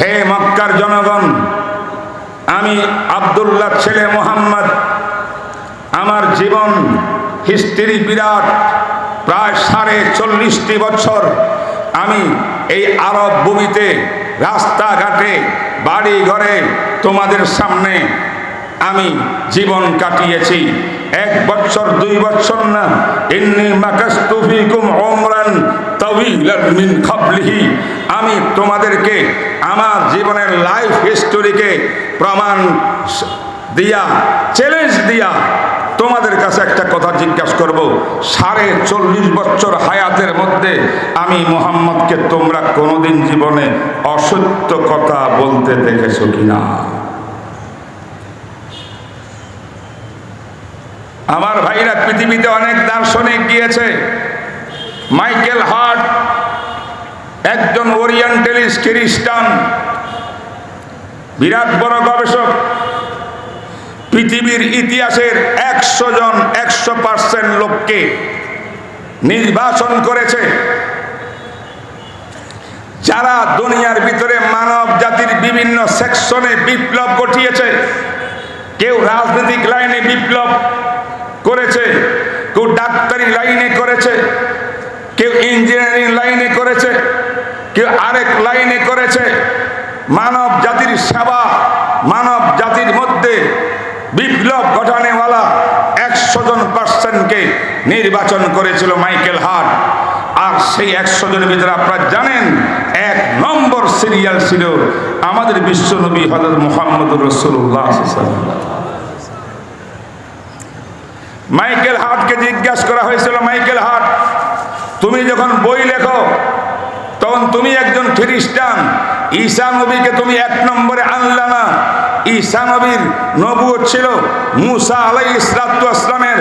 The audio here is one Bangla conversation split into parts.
হে মক্কার জনগণ, আমি আবদুল্লাহ ছেলে মোহাম্মদ, আমার জীবন হিস্ট্রি বিরাট, প্রায় সাড়ে চল্লিশটি বছর আমি এই আরব ভূমিতে রাস্তাঘাটে বাড়ি ঘরে তোমাদের সামনে আমি জীবন কাটিয়েছি। এক বছর, দুই বছর না মিন ক্বাবলিহি আমি তোমাদেরকে আমার জীবনের লাইফ হিস্টোরিকে প্রমাণ দিয়া চ্যালেঞ্জ দিয়া তোমাদের কাছে একটা কথা জিজ্ঞাসা করব। সাড়ে চল্লিশ বছর হায়াতের মধ্যে আমি মোহাম্মদকে তোমরা কোনোদিন জীবনে অসত্য কথা বলতে দেখেছ কিনা? আমার ভাইরা পৃথিবীতে অনেক দার্শনিক গিয়েছে। মাইকেল হার্ট একজন ওরিয়েন্টালিস্ট খ্রিস্টান বিরাট বড় গবেষক, পৃথিবীর ইতিহাসের একশো জন, একশো পার্সেন্ট লোককে নির্বাচন করেছে। যারা দুনিয়ার ভিতরে মানব জাতির বিভিন্ন সেকশনে বিপ্লব ঘটিয়েছে, কেউ রাজনৈতিক লাইনে বিপ্লব করেছে, কেউ ডাক্তারি লাইনে করেছে, কেউ ইঞ্জিনিয়ারিং লাইনে করেছে কেউ আরেক লাইনে করেছে, মানব জাতির সেবা, মানব জাতির মধ্যে বিপ্লব ঘটানেওয়ালা একশো জন পার্সেন্টকে নির্বাচন করেছিল মাইকেল হার্ট। আর সেই একশো জনের ভিতরে আপনারা জানেন, এক নম্বর সিরিয়াল ছিল আমাদের বিশ্বনবী হজরত মোহাম্মদ রসুল্লাহ মাইকেল হার্টকে জিজ্ঞাসা করা হয়েছিল, মাইকেল হার্ট, তুমি যখন বই লেখো তখন তুমি একজন খ্রিস্টান। ঈসা নবীকে তুমি এক নম্বরে আনলা না। ঈসা নবীর নবুয়ত ছিল মুসা আলাই ইসলাতু আসলামের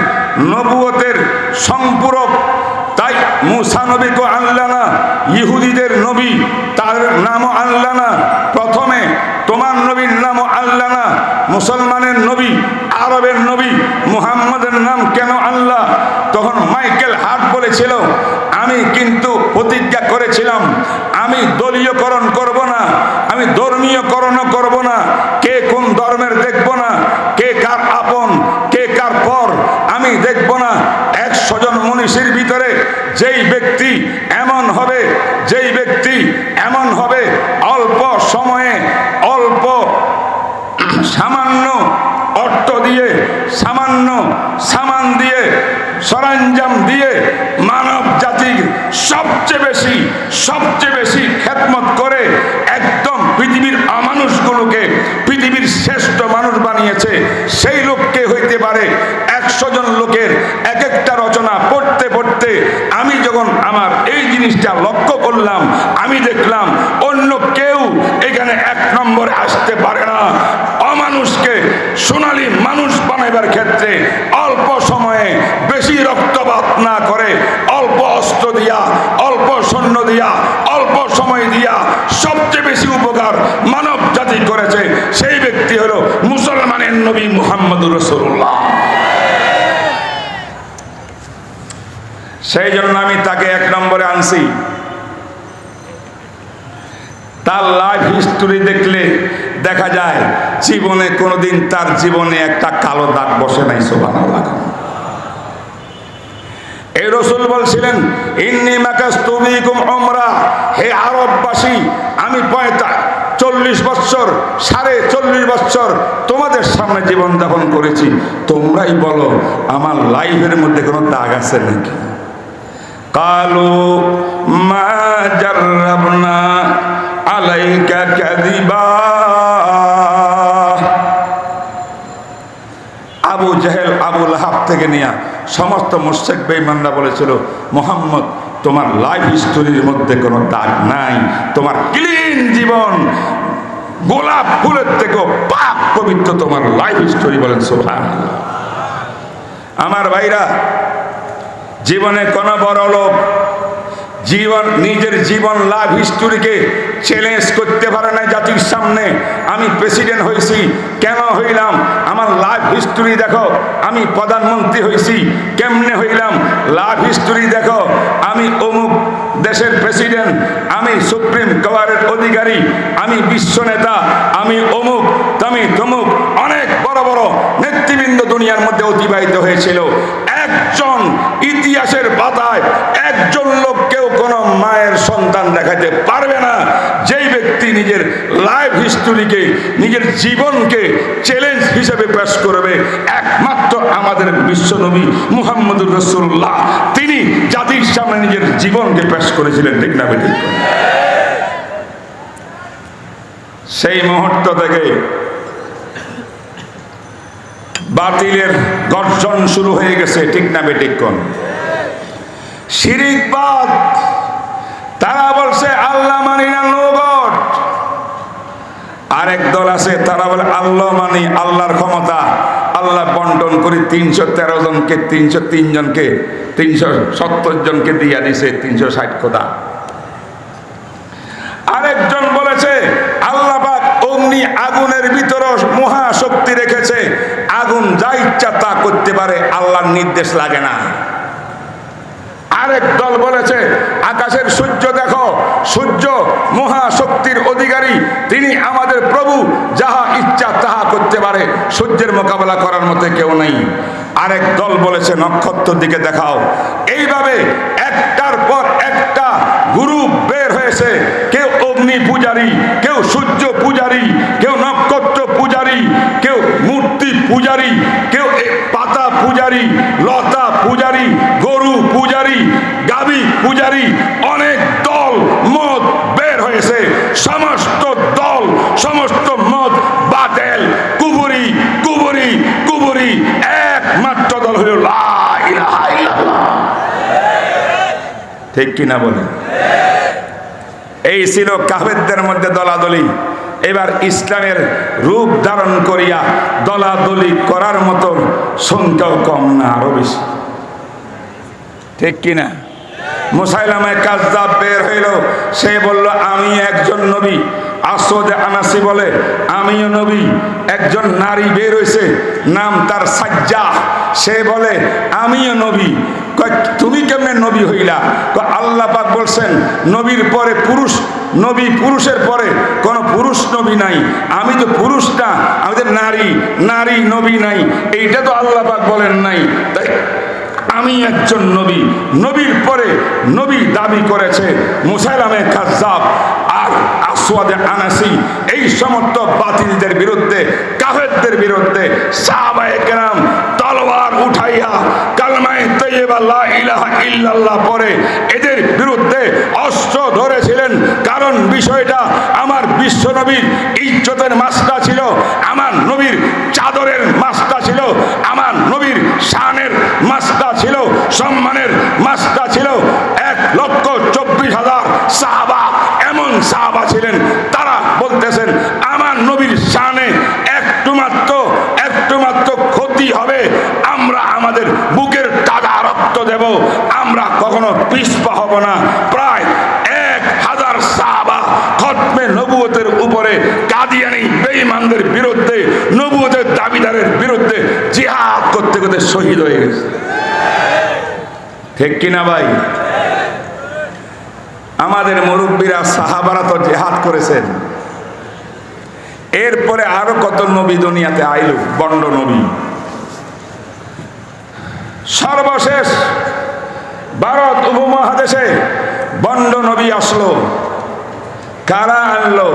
নবুয়তের সম্পূরক। তাই মুসা নবীকে আনলা না, ইহুদিদের নবী তার নামও আনলা না। প্রথমে তোমার নবীর নামও আনলা না, মুসলমানের নবী, আরবের নবী মুহাম্মদের নাম কেন তখন মাইকেল হার্ট বলেছিল, আমি কিন্তু প্রতিজ্ঞা করেছিলাম, আমি দলীয়করণ করব না, আমি ধর্মীয়করণও করব না, কে কোন ধর্মের দেখব না, কে কার আপন, কে কার পর, আমি দেখব না, একশো জন মনীষীর ভিতরে যেই ব্যক্তি এমন হবে, যেই ব্যক্তি এমন হবে, অল্প সময়ে অল্প সামান্য অর্থ দিয়ে, সামান্য সামান দিয়ে সরঞ্জাম দিয়ে মানব জাতির সবচেয়ে বেশি সবচেয়ে বেশি খেদমত করে একদম পৃথিবীর অমানুষগুলোকে পৃথিবীর শ্রেষ্ঠ মানুষ বানিয়েছে। সেই লোককে হইতে পারে একশো জন লোকের এক একটা রচনা পড়তে পড়তে আমি যখন আমার এই জিনিসটা লক্ষ্য করলাম, আমি দেখলাম অন্য কেউ এখানে এক নম্বরে আসতে পারে না। অমানুষকে সোনালী মানুষ বানাইবার ক্ষেত্রে অল্প সময়ে বেশি রক্তপাত না করে অল্প অস্ত্র দিয়া অল্প সৈন্য দিয়া, অল্প সময় দিয়া সবচেয়ে বেশি উপকার মানব জাতি করেছে, সেই ব্যক্তি হলো মুসলমানের নবী মুহাম্মদুর রসুল্লাহ সেই জন্য আমি তাকে এক নম্বরে আনছি। তার লাইফ হিস্টোরি দেখলে দেখা যায়, জীবনে কোনোদিন তার জীবনে একটা কালো দাগ বসে নাই সোবান এই রসুল বলছিলেন, ইন্নি মাকাস্তুবিকুম উমরা। হে আরববাসী, আমি পয়তা, চল্লিশ বছর সাড়ে চল্লিশ বছর তোমাদের সামনে জীবন যাপন করেছি। তোমরাই বলো, আমার লাইফের মধ্যে কোনো দাগ আছে নাকি? কালো মা আবু জাহেল, আবু লাহাব থেকে নিয়ে সমস্ত মুর্শেক বেইমানরা বলেছিল, মোহাম্মদ, তোমার লাইফ স্টোরির মধ্যে কোনো দাগ নাই। তোমার ক্লিন জীবন। গোলাপ ফুলের থেকেও পাপ পবিত্র তোমার লাইফ স্টোরি বলেন সোভান আমার ভাইরা, জীবনে কোনো বড় লোক জীবন, নিজের জীবন লাভ হিস্টোরিকে চ্যালেঞ্জ করতে পারে না জাতির সামনে। আমি প্রেসিডেন্ট হয়েছি, কেন হইলাম? আমার লাভ হিস্টোরি দেখো, আমি প্রধানমন্ত্রী হয়েছি, কেমনে হইলাম? লাভ হিস্টোরি দেখো, আমি অমুক দেশের প্রেসিডেন্ট আমি সুপ্রিম পাওয়ারের অধিকারী, আমি বিশ্ব নেতা, আমি অমুক তুমি তমুক, অনেক বড় বড় নেতৃবৃন্দ দুনিয়ার মধ্যে অতিবাহিত হয়েছিল। একজন ইতিহাসের পাতায় একজন লোককেও কোনো মায়ের সন্তান দেখাতে পারবে না। যেই ব্যক্তি নিজের লাইফ হিস্টোরিকে নিজের জীবনকে চ্যালেঞ্জ হিসেবে পেশ করবে, একমাত্র আমাদের বিশ্বনবী মুহাম্মদুর রসুল্লাহ তিনি জাতির সামনে নিজের জীবনকে পেশ করেছিলেন, ঠিক না সেই মুহূর্ত থেকে বাতিলের গর্জন শুরু হয়ে গেছে, ঠিক না বেটিক্ষণ শিরিকবাদ তারা বলছে, আল্লাহ মানি না নো গড আরেক দল আছে, তারা বলে, আল্লাহ মানি, আল্লাহর ক্ষমতা। আল্লাহ বন্টন করে তিনশো তেরো জনকে, তিনশো তিন জনকে, তিনশো সত্তর জনকে দিয়া দিছে, তিনশো ষাট কোটা আরেকজন বলেছে আল্লাহ পাক অগ্নি আগুনের ভিতর মহাশক্তি রেখেছে আগুন যা ইচ্ছা তা করতে পারে, আল্লাহর নির্দেশ লাগে না। আরেক দল বলেছে, আকাশের সূর্য দেখো, সূর্য মহাশক্তির অধিকারী, তিনি আমাদের প্রভু, যাহা ইচ্ছা তাহা করতে পারে, সূর্যের মোকাবেলা করার মতো কেউ নেই। আরেক দল বলেছে নক্ষত্র দিকে দেখাও। এইভাবে একটার পর একটা গুরু বের হয়েছে, কেউ অগ্নি পূজারী, কেউ সূর্য পূজারী, কেউ নক্ষত্র পূজারী, কেউ মূর্তি পূজারী পূজারী, লতা পূজারী, গরু পূজারী গাবি পূজারী, অনেক দল মত বের হয়েছে। সমস্ত দল, সমস্ত মত বাতেল। কুবুরি কুবুরি কুবুরি, একমাত্র দল হল। ঠিক কিনা বলে এই ছিল কাফেরদের মধ্যে দলাদলি। এবার ইসলামের রূপ ধারণ করিয়া দলাদলি করার মতো সংখ্যাও কম না, আরও বেশি। ঠিক কিনা মুসাইলামায় কাজদাব বের হইল, সে বলল, আমি একজন নবী। আসদে আনাসি বলে, আমিও নবী, একজন নারী বের হয়েছে নাম তার সাজ্জা সে বলে আমিও নবী। তুমি কেমনে নবী হইলা? কয়, আল্লাহ পাক বলছেন নবীর পরে পুরুষ নবী পুরুষের পরে কোন পুরুষ নবী নাই। আমি তো পুরুষ না আমি তো নারী নারী নবী নাই। এইটা তো আল্লাহ পাক বলেন নাই। তাই আমি একজন নবী। নবীর পরে নবী দাবি করেছে মুসাইলামে কাজাব আর আসওয়াদে আনাসি। এই সমস্ত বাতিলদের বিরুদ্ধে কাফেরদের বিরুদ্ধে সাহাবায়ে কেরাম লা ইলাহা ইল্লাল্লাহ পরে এদের বিরুদ্ধে অস্ত্র ধরেছিলেন। কারণ বিষয়টা আমার বিশ্ব নবীর ইজ্জতের মাসটা ছিল, আমার নবীর চাদরের মাসটা ছিল, আমার নবীর শানের মাসটা ছিল, সম্মানের মাসটা ছিল। এক লক্ষ চব্বিশ হাজার সাহাবা এমন সাহাবা ছিলেন তারা বলতেছেন আমার নবীর শানে একটু মাত্র একটু মাত্র ক্ষতি হবে আমরা আমাদের বুকের তাজা আমরা কখনো পিছপা হব না। প্রায় এক হাজার সাহাবা খতমে নবুয়তের উপরে কাদিয়ানি বেঈমানদের বিরুদ্ধে, নবুয়তের দাবিদারের বিরুদ্ধে জিহাদ করতে করতে শহীদ হয়ে গেছে। ঠিক কিনা ভাই? আমাদের মুরব্বীরা, সাহাবারা তো জেহাদ করেছেন। এরপরে আরও কত নবী দুনিয়াতে আইল, বন্ড নবী। সর্বশেষ ভারত উপমহাদেশে বন্ড নবী আসলো। কারা আনলো?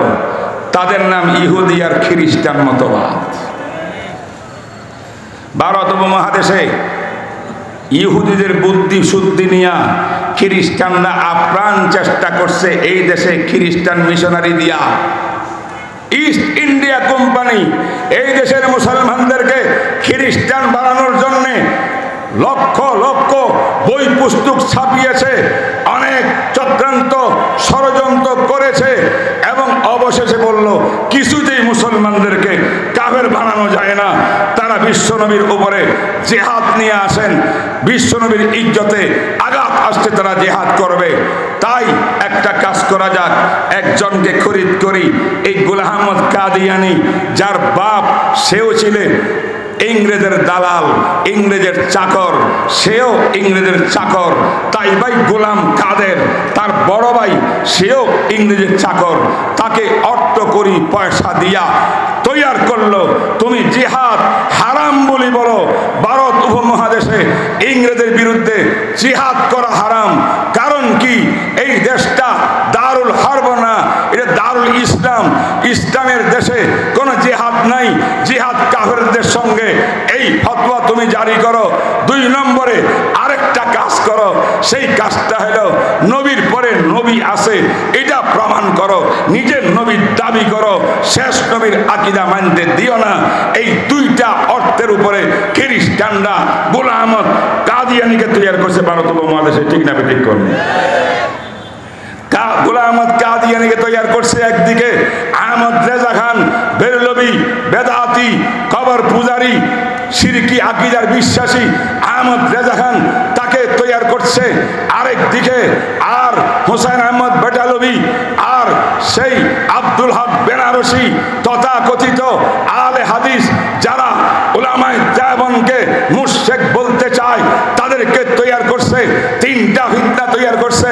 তাদের নাম ইহুদি আর খ্রিস্টান মতবাদ। ভারত উপমহাদেশে ইহুদিদের বুদ্ধি শুদ্ধি নিয়া খ্রিস্টানরা আপ্রাণ চেষ্টা করছে এই দেশে খ্রিস্টান মিশনারি দিয়া। ইস্ট ইন্ডিয়া কোম্পানি এই দেশের মুসলমানদেরকে খ্রিস্টান বানানোর জন্যে লক্ষ লক্ষ বই পুস্তক ছাপিয়েছে, অনেক চক্রান্ত ষড়যন্ত্র করেছে এবং অবশেষে বলল, কিছুতেই মুসলমানদেরকে কাফের বানানো যায় না। তারা বিশ্বনবীর উপরে জেহাদ নিয়ে আসেন। বিশ্বনবীর ইজ্জতে আঘাত আসতে তারা জেহাদ করবে। তাই একটা কাজ করা যাক, একজনকে খরিদ করি। এই গোলাহামদ কাদিয়ানি, যার বাপ সেও ছিলেন ইংরেজের দালাল, ইংরেজের চাকর, সেও ইংরেজের চাকর। তাই ভাই গোলাম কাদের, তার বড় ভাই, সেও ইংরেজের চাকর। তাকে অর্থ করি, পয়সা দিয়া তৈয়ার করল। তুমি জিহাদ হারাম বলি বলো। ভারত উপমহাদেশে ইংরেজের বিরুদ্ধে জিহাদ করা হারাম। কারণ কি? এই দেশটা দারুল হারব না, এটা দারুল ইসলাম। ইসলামের দেশে নাই। জিহাদ কাফেরদের সঙ্গে এই ফতোয়া তুমি জারি করো। দুই নম্বরে আরেকটা কাজ করো। সেই কাজটা হলো নবীর পরে নবী আসে এটা প্রমাণ করো। নিজের নবীর দাবি করো। শেষ নবীর আকিদা মানতে দিও না। এই দুইটা অর্থের উপরে খ্রিস্টানরা গোলা আহমদ কাদিয়ানিকে তৈরি করছে ভারত উপমহাদেশে, ঠিক না ঠিক করুন। কা- গোলাম আহমদ কাদিয়ানিকে তৈরি করছে একদিকে। আহমদ রেজা খান, বেরলবি, বেদাতি, কবর পূজারি, সিরকি আকিদার বিশ্বাসী আহমদ রেজা খান তাকে তৈরি করছে আরেক দিকে। আর হোসেন আহমদ বেটালবি, আর সেই আব্দুল হক বেনারসি তথা কথিত আলে হাদিস যারা ওলামায় দেবনকে মুর্শেক বলতে চায়, তাদেরকে তৈরি করছে, তিনটা ফিতনা তৈরি করছে।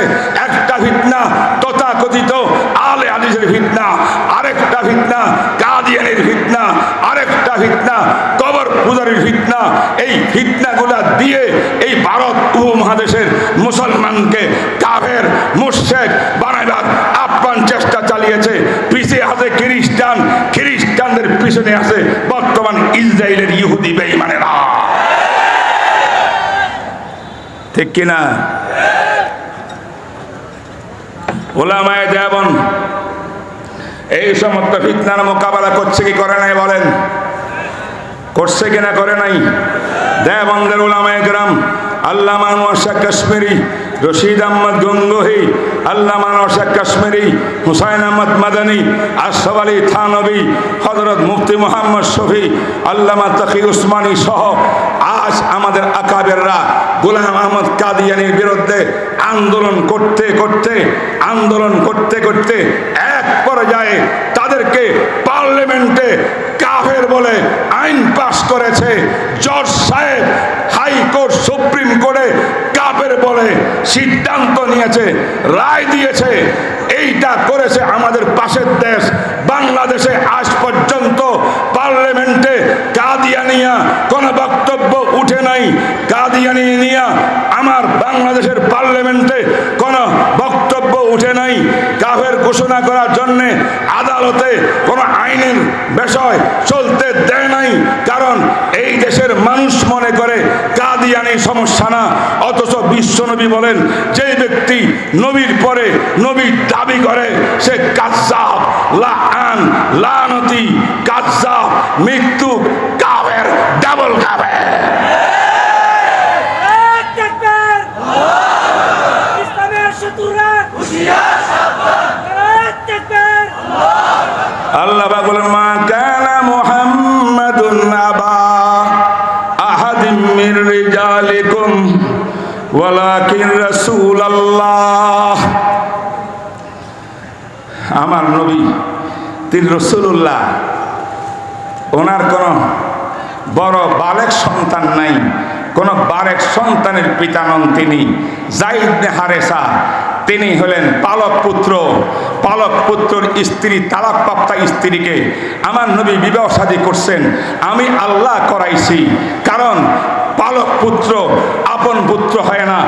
এই ফিতনাগুলা দিয়ে এই ভারত উপমহাদেশের মুসলমানকে কাফের মুর্শেক বানাইবার আপ্রাণ চেষ্টা চালিয়েছে। পিছিয়ে আছে খ্রিস্টান, খ্রিস্টানদের পিছনে আছে বর্তমান ইসরায়েলের ইহুদি বেঈমানেরা। ঠিক কিনা? ওলামায় দেবন এই সমস্ত ফিতনার মোকাবেলা করছে কি করে নাই বলেন? করছে কিনা করে নাই। দেবন্দের ওলামায় গ্রাম আল্লামা নওশা কাশ্মীরি, রশিদ আহমদ গঙ্গোহি, আল্লামা নওশা কাশ্মীরি, হুসাইন আহমদ মাদানী, আশরাফ আলী থানবী হজরত মুফতি মোহাম্মদ শফি, আল্লামা তকি উসমানী সহ আজ আমাদের আকাবেররা গোলাম আহমদ কাদিয়ানির বিরুদ্ধে আন্দোলন করতে করতে, আন্দোলন করতে করতে এক পর্যায়ে তাদেরকে পার্লামেন্টে কাফের বলে আইন পাস করেছে। জজ সাহেব হাইকোর্ট সুপ্রিম কোর্টে কাফের বলে সিদ্ধান্ত নিয়েছে, রায় দিয়েছে। এইটা করেছে আমাদের পাশের দেশ, বাংলাদেশে আজ পর্যন্ত পার্লামেন্টে কাদিয়ানিয়া কোনো বক্তব্য উঠে নাই। কাদিয়ানি নিয়া আমার বাংলাদেশের পার্লামেন্টে কোনো বক্তব্য উঠে নাই। কাফের ঘোষণা করার জন্যে আদালতে কোনো আইনের বিষয় চলতে দেয় নাই। কারণ এই দেশের মানুষ মনে করে কাদিয়ানি সমস্যা না। অথচ বিশ্বনবী বলেন যে ব্যক্তি নবীর পরে নবীর দাবি করে, সে কাজ্জাব, লাআন, লানতি কাজ মৃত্যু আমার নবী, তিনি রসুল্লাহ ওনার কোনো বড় বালেক সন্তান নাই, কোন বারেক সন্তানের পিতা নন তিনি। হারেসা, তিনি হলেন পালক পুত্র। পালক পুত্রর স্ত্রী, তালাকপ্রাপ্ত স্ত্রীকে আমার নবী বিবাহ শাদী করছেন। আমি আল্লাহ করাইছি, কারণ পালক পুত্র, আপন পুত্র হয় না।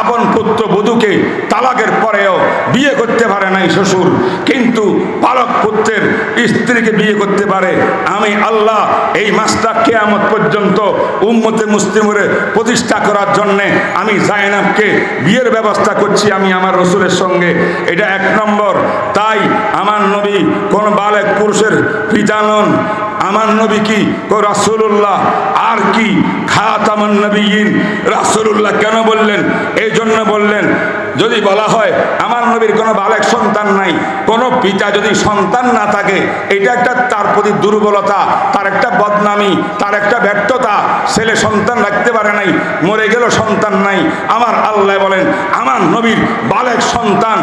আপন পুত্র বধূকে তালাকের পরেও বিয়ে করতে পারে নাই শ্বশুর। কিন্তু পালক পুত্রের স্ত্রীকে বিয়ে করতে পারে। আমি আল্লাহ এই মাসটা কেয়ামত পর্যন্ত উম্মতে মুসলিমরে প্রতিষ্ঠা করার জন্যে আমি জায়নাবকে বিয়ের ব্যবস্থা করছি, আমি আমার রসুলের সঙ্গে। এটা এক নম্বর। তাই আমার নবী কোন বালেক পুরুষের পিতা নন। আমার নবী কি? রাসূলুল্লাহ। আর কি? খাতামান নবীন। রাসূলুল্লাহ কেন বললেন? এই জন্য বললেন যদি বলা হয় আমার নবীর কোনো বালেক সন্তান নাই, কোনো পিতা যদি সন্তান না থাকে, এটা একটা তার প্রতি দুর্বলতা, তার একটা বদনামি, তার একটা ব্যর্থতা। ছেলে সন্তান রাখতে পারে নাই, মরে গেল সন্তান নাই। আমার আল্লাহ বলেন, আমার নবীর বালেক সন্তান,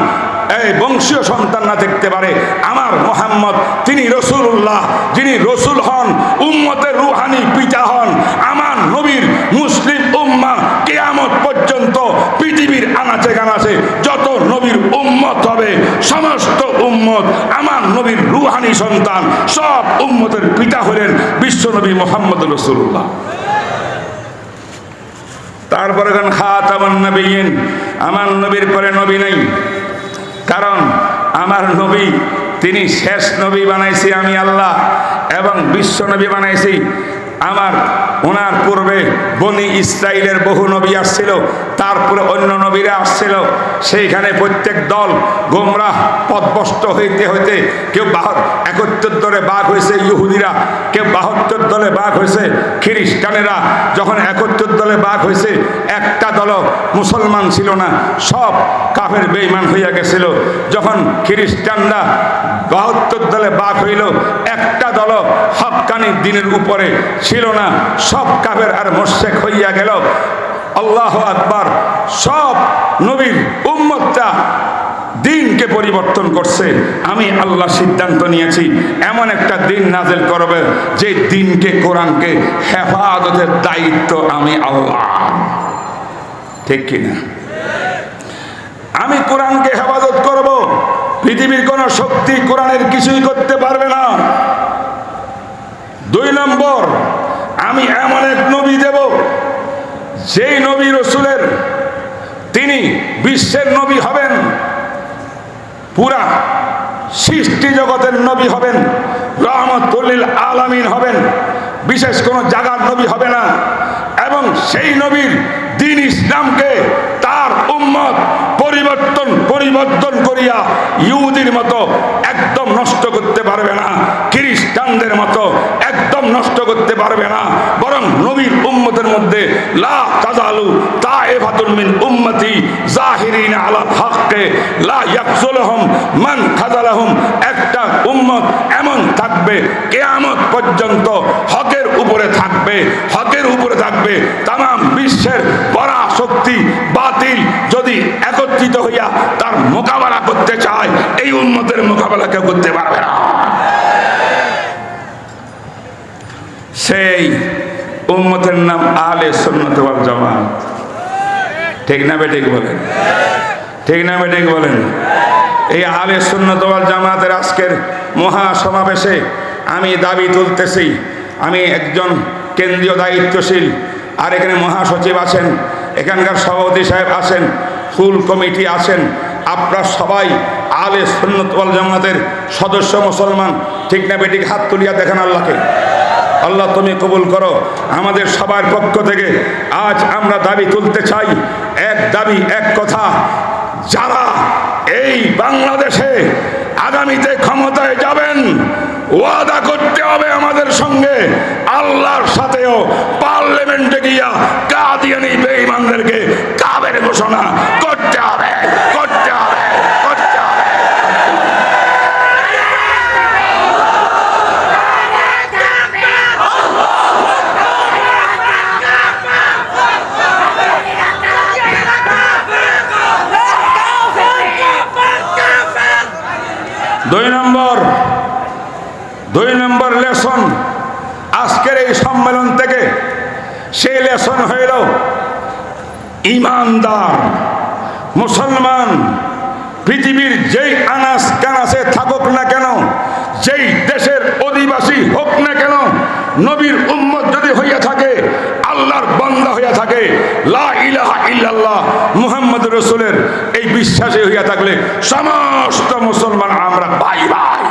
এই বংশীয় সন্তান না দেখতে পারে। আমার মোহাম্মদ, তিনি রসুল্লাহ যিনি রসুল হন, উম্মতের রুহানি পিতা হন। আমার নবীর মুসলিম উম্মা কেয়ামত পর্যন্ত আনাচে কানাচে যত নবীর উম্মত হবে, সমস্ত উম্মত, আমার নবীর রুহানি সন্তান, সব উম্মতের পিতা হলেন বিশ্বনবী মোহাম্মদ রসুল্লাহ তারপরে এখন খাত আমার নবীন? আমার নবীর পরে নবী নেই। কারণ আমার নবী, তিনি শেষ নবী বানাইছি আমি আল্লাহ, এবং বিশ্ব নবী বানাইছি আমার ওনার পূর্বে বনি ইসরায়েলের বহু নবী আসছিল, তারপরে অন্য নবীরা আসছিল। সেইখানে প্রত্যেক দল গোমরাহ পদভস্ত হইতে হইতে কেউ বাহ একত্তর দলে বাঘ হয়েছে, ইহুদিরা। কেউ বাহাত্তর দলে বাঘ হয়েছে, খ্রিস্টানেরা। যখন একত্তর দলে বাঘ হয়েছে দল মুসলমান ছিল না, সব কাফের বেইমান হইয়া গেছিল। যখন খ্রিস্টানরা বাহাত্তর দলে বাঘ হইল, একটা দল হকানি দিনের উপরে ছিল না, সব কাফের আর মোশেক হইয়া গেল। আল্লাহ আকবার, সব নবীর উম্মতটা দিনকে পরিবর্তন করছে। আমি আল্লাহ সিদ্ধান্ত নিয়েছি, এমন একটা দিন নাজেল করবে যে দিনকে, কোরআনকে হেফাজতের দায়িত্ব আমি আল্লাহ। ঠিক কিনা? আমি কোরআনকে হেফাজত করব, পৃথিবীর কোন শক্তি কোরআনের কিছুই করতে পারবে না। দুই নম্বর, আমি এমন এক নবী দেব সেই নবী রসুলের তিনি বিশ্বের নবী হবেন, পুরা সৃষ্টি জগতের নবী হবেন, রহমতুল্লিল আলামিন হবেন, বিশেষ কোনো জাগার নবী হবে না। এবং সেই নবীর দিন ইসলামকে তার উম্মত পরিবর্তন পরিবর্তন করিয়া ইহুদির মতো একদম নষ্ট করতে পারবে না, খ্রিস্টানদের মতো একদম নষ্ট করতে পারবে না, বরং নবীর উম্মতের মধ্যে লা তাজালু তাইফাতুন মিন উম্মতি জাহিরিন আলা হককে, লা ইয়াকজুলহুম মান খাযালাহুম একটা উম্মত এমন থাকবে, কিয়ামত পর্যন্ত হকের উপরে থাকবে, হকের উপরে থাকবে, তাম বিশ্বের পরাশক্তি বাতিল যদি একত্রিত হইয়া তার মোকাবেলা করতে চায়, এই উন্মতের মোকাবেলা কেউ করতে পারবে না। সেই উম্মতের নাম আলে ওয়াল জামাত। ঠিক না বেঠিক বলেন? ঠিক না বেঠিক বলেন? এই আলে ওয়াল জামাতের আজকের মহা সমাবেশে আমি দাবি তুলতেছি, আমি একজন কেন্দ্রীয় দায়িত্বশীল আর এখানে মহাসচিব আছেন, এখানকার সভাপতি সাহেব আছেন, ফুল কমিটি আছেন, আপনার সবাই আলে সুন্নত ওয়াল জামাতের সদস্য মুসলমান, ঠিক না বেটিক হাত তুলিয়া দেখেন আল্লাহকে। আল্লাহ তুমি কবুল করো। আমাদের সবার পক্ষ থেকে আজ আমরা দাবি তুলতে চাই, এক দাবি, এক কথা। যারা এই বাংলাদেশে আগামীতে ক্ষমতায় যাবেন, ওয়াদা করতে হবে আমাদের সঙ্গে, আল্লাহর সাথেও পার্লামেন্টে গিয়া কাদিয়ানি বেঈমানদেরকে কাবের ঘোষণা করতে হবে করতে হবে করতে হবে দুই নম্বর দুই নম্বর লেসন আজকের এই সম্মেলন থেকে সেই লেসন হইল, ইমানদার, মুসলমান, পৃথিবীর যেই আনাস কানাসে থাকুক না কেন, যেই দেশের অধিবাসী হোক না কেন, নবীর উম্মত যদি হইয়া থাকে, আল্লাহর বান্দা হইয়া থাকে, লা ইলাহা ইল্লাল্লাহ মুহাম্মদ রসুলের এই বিশ্বাসে হইয়া থাকলে সমস্ত মুসলমান আমরা ভাই ভাই।